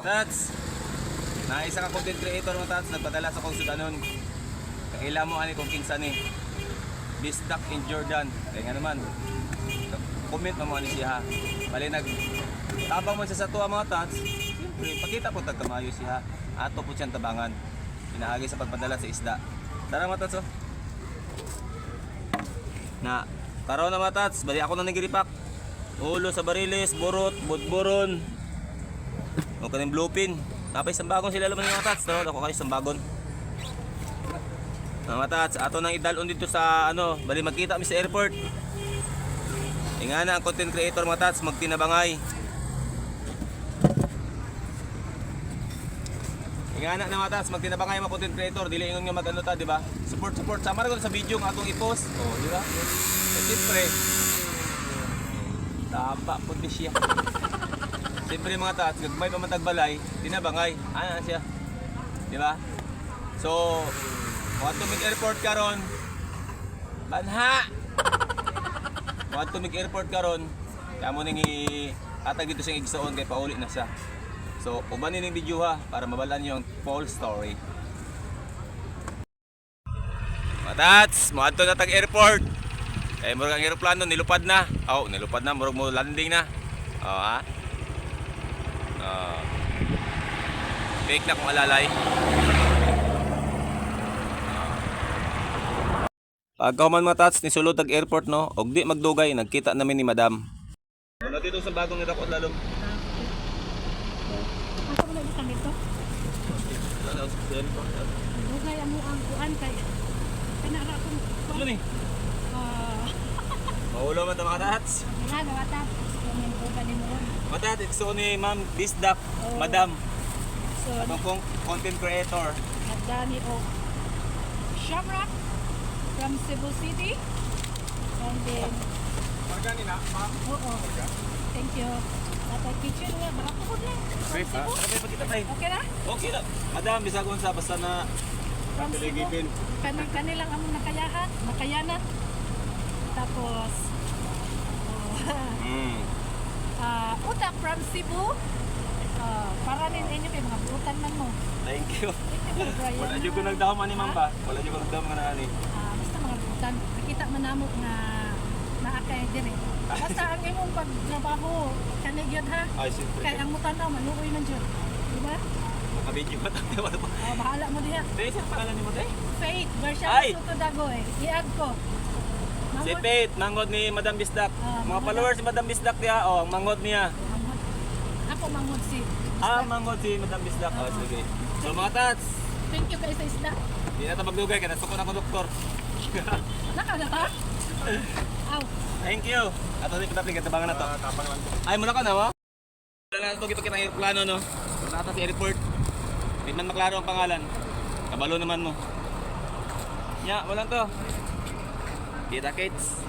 Tats, na isa ka content creator mo Tats, nagpadala sa kong sudanon. Kakila mo ani kong kingsan ni. Bistak in Jordan. Kaya nga naman, comment mo ani siya. Bali nag tabang mo siya sa tuwa mga Tats. Siyempre, pakita po tagkamayo siya. Ato po siyang tabangan. Pinaagi sa pagpadala sa isda. Tara mga Tats oh. Na, karon na mga Tats, bali ako na nagiripak. Ulo sa bariles, burot, budburon, o kaning bluepin. Tapos sambagon sila laman ng mga tats, no? Ako kayo sambagon. Mga tats, ato nang idalon dito sa ano, bali magkita mi sa airport. Ingana ang content creator mga tats, magtinabangay. Ingana na mga tats, magtinabangay mga content creator, dili ingon nga magano ta, di ba? Support support sama ra sa video nga atong i-post. Oh, di ba? Eh, siyempre, tapa po siya. Siyempre mga tats, gagmay pa man tagbalay, tinabangay. Ano siya? Di ba? So, kung ato mig airport karon, banha! Kung ato mig airport karon, kaya mo nang atag dito siyang igsoon kay pauli na siya. So, ubanin yung video ha, para mabalaan yung full story. Mga tats, mo ato na tag airport. Eh, murag ang aeroplano, nilupad na. Oh, nilupad na, murag mo landing na. Oh, ha? Ah. fake na kung alalay. Pagka man mga tats, ni sulod tag airport no, og di magdugay, nagkita namin ni madam. Wala dito sa bagong nila ko lalong. Ako wala di dito. Dugay ang ang kuan kay kanara kong Ano ni? ah Maulo man ta mga tats. nga gawata. Kunin ko ba mo. Mga tats, gusto ko ni ma'am Disdak, madam. So Atong kong content creator. nagdani o Shamrock from Cebu City. And then Magani na, ma'am. Oo. Thank you. Tatay kitchen nga baka po na. From? Cebu. Ano ba kita tayo? Okay na? Okay na. Madam, bisag unsa basta na From Cebu. Piligipin. Kani kanilang among nakayahan, nakayanan. Tapos oh, Mm. Ah, utak from Cebu. Ah, para rin inyo kay mga butan man mo. Thank you. Wala jud ko nagdahom ani ma'am ba? Wala jud ko nagdahom nga ani. Ah, basta mga butan. Nakita man namo nga naakay dire. Basta ang imong pagtrabaho kani gyud ha. Ay, siyempre. Kay ang mutan na maluoy man jud. Di ba? Nakabidyo pa tayo. Wala pa. Ah, bahala mo diha. Dahil sa pangalan ni mo tayo? Faith, version Ay! Soto Dagoy. I-add ko. Si Mangod- Faith, mangod ni Madam Bisdak. Ah, Mga mangod followers si Madam Bisdak niya, oh, ang mangod niya. Mangod. Ako mangod si. Ah, mangod si Madam Bisdak. Oh, sige. So mga tats, Thank you kay sa isda. di na ito magdugay, kaya nasuko na ako doktor. Naka na ka? Aw. Thank you. Ato ni kita pilihan tabangan na to. Ay, muna ka na mo? Wala na ito kita ng aeroplano, no? Wala ata si airport. Di man maklaro ang pangalan. Kabalo naman mo. Ya, wala to. Kita kids.